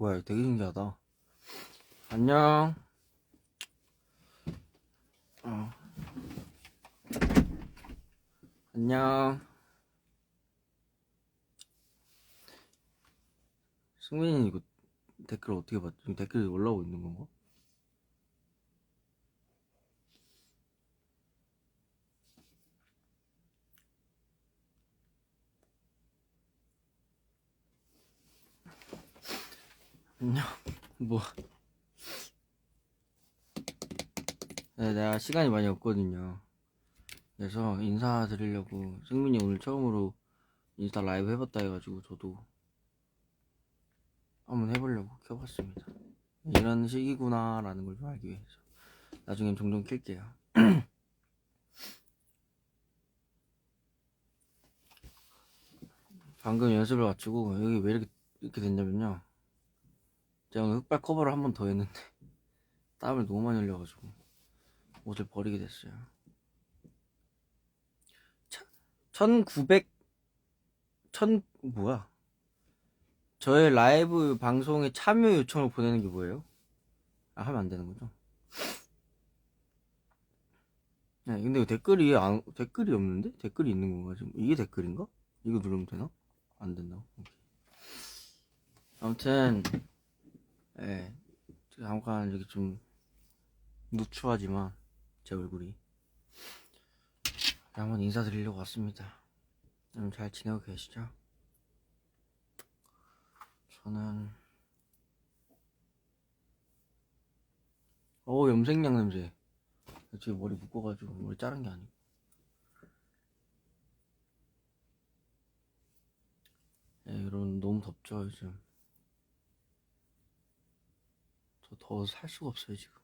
이거 되게 신기하다. 안녕. 어. 안녕. 승민이 이거 댓글 어떻게 봤지? 댓글이 올라오고 있는 건가? 뭐. 네, 내가 시간이 많이 없거든요. 그래서 인사드리려고 승민이 오늘 처음으로 인스타 라이브 해봤다 해가지고 저도 한번 해보려고 켜봤습니다. 이런 식이구나 라는 걸 좀 알기 위해서 나중엔 종종 킬게요. 방금 연습을 마치고 여기 왜 이렇게 이렇게 됐냐면요. 제가 흑발 커버를 한 번 더 했는데 땀을 너무 많이 흘려가지고 옷을 버리게 됐어요. 1900 천 뭐야? 저의 라이브 방송에 참여 요청을 보내는 게 뭐예요? 아, 하면 안 되는 거죠? 네, 근데 댓글이 안, 댓글이 없는데? 댓글이 있는 건가 지금? 이게 댓글인가? 이거 누르면 되나? 안? 오케이. 아무튼 예, 잠깐 여기 좀 누추하지만 제 얼굴이 한번 인사드리려고 왔습니다. 여러분 잘 지내고 계시죠? 저는 어 염색약 냄새. 지금 머리 묶어가지고 머리 자른 게 아니고. 예, 여러분 너무 덥죠 요즘. 저 더워서 살 수가 없어요 지금.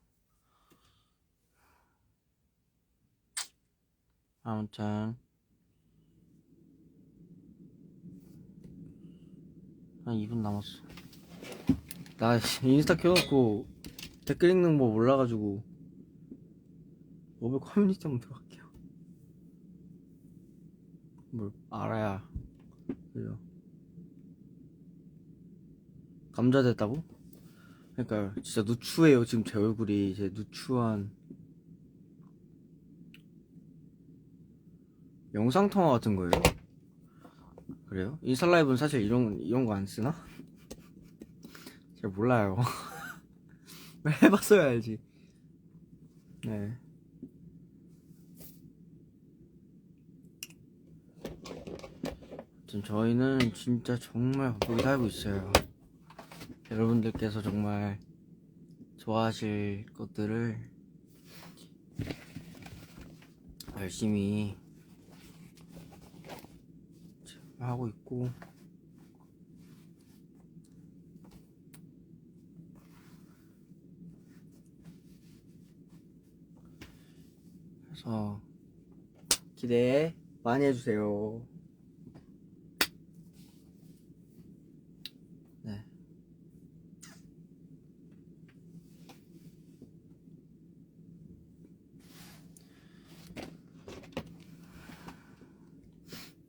아무튼 한 2분 남았어. 나 인스타 켜놓고 댓글 읽는 거 몰라가지고 모바일 커뮤니티 한번 들어갈게요. 뭘 알아야 그죠? 감자 됐다고? 그러니까 진짜 누추해요 지금 제 얼굴이 제 누추한 영상 통화 같은 거예요? 그래요? 인스타 라이브는 사실 이런 이런 거 안 쓰나? 잘 몰라요. 해봤어야 알지. 네. 아무튼 저희는 진짜 정말 바쁘게 살고 있어요. 여러분들께서 정말 좋아하실 것들을 열심히 하고 있고 그래서 기대 많이 해주세요. 네.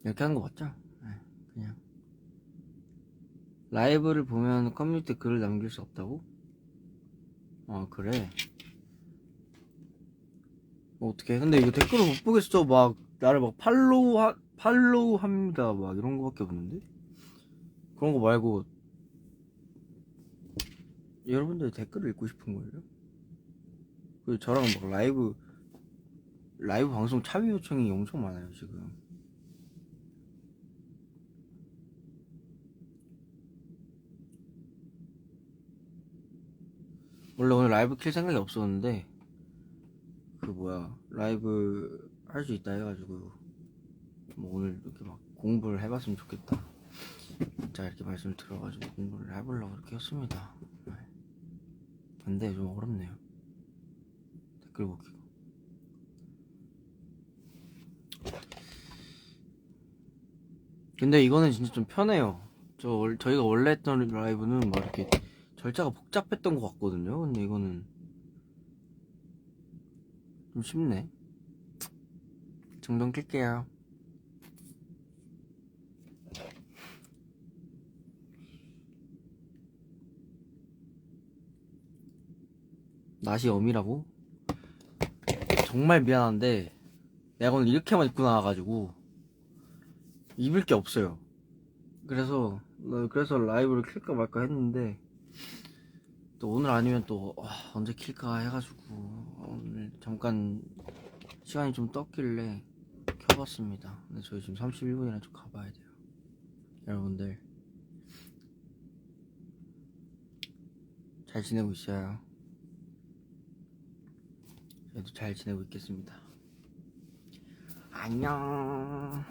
이렇게 하는 거 맞죠? 네, 그냥. 라이브를 보면 커뮤니티 글을 남길 수 없다고? 아 그래? 뭐 어떻게 근데 이거 댓글을 못 보겠어. 막 나를 막 팔로우 하, 팔로우 합니다. 막 이런 거밖에 없는데? 그런 거 말고 여러분들 댓글을 읽고 싶은 거예요? 그 저랑 막 라이브 라이브 방송 참여 요청이 엄청 많아요 지금 원래 오늘 라이브 킬 생각이 없었는데 그 뭐야 라이브 할 수 있다 해가지고 뭐 오늘 이렇게 막 공부를 해봤으면 좋겠다. 자 이렇게 말씀을 들어가지고 공부를 해보려고 이렇게 했습니다. 네. 근데 좀 어렵네요. 댓글 보기가 근데 이거는 진짜 좀 편해요. 저 월- 저희가 원래 했던 라이브는 막 이렇게 절차가 복잡했던 것 같거든요 근데 이거는 좀 쉽네 정돈 낄게요 낯이 엄이라고? 정말 미안한데 내가 오늘 이렇게만 입고 나와가지고 입을 게 없어요. 그래서 어, 그래서 라이브를 킬까 말까 했는데 또 오늘 아니면 또 아, 언제 킬까 해가지고 오늘 잠깐 시간이 좀 떴길래 켜봤습니다. 근데 저희 지금 31분이라 좀 가봐야 돼요. 여러분들 잘 지내고 있어요. 저희도 잘 지내고 있겠습니다. 안녕.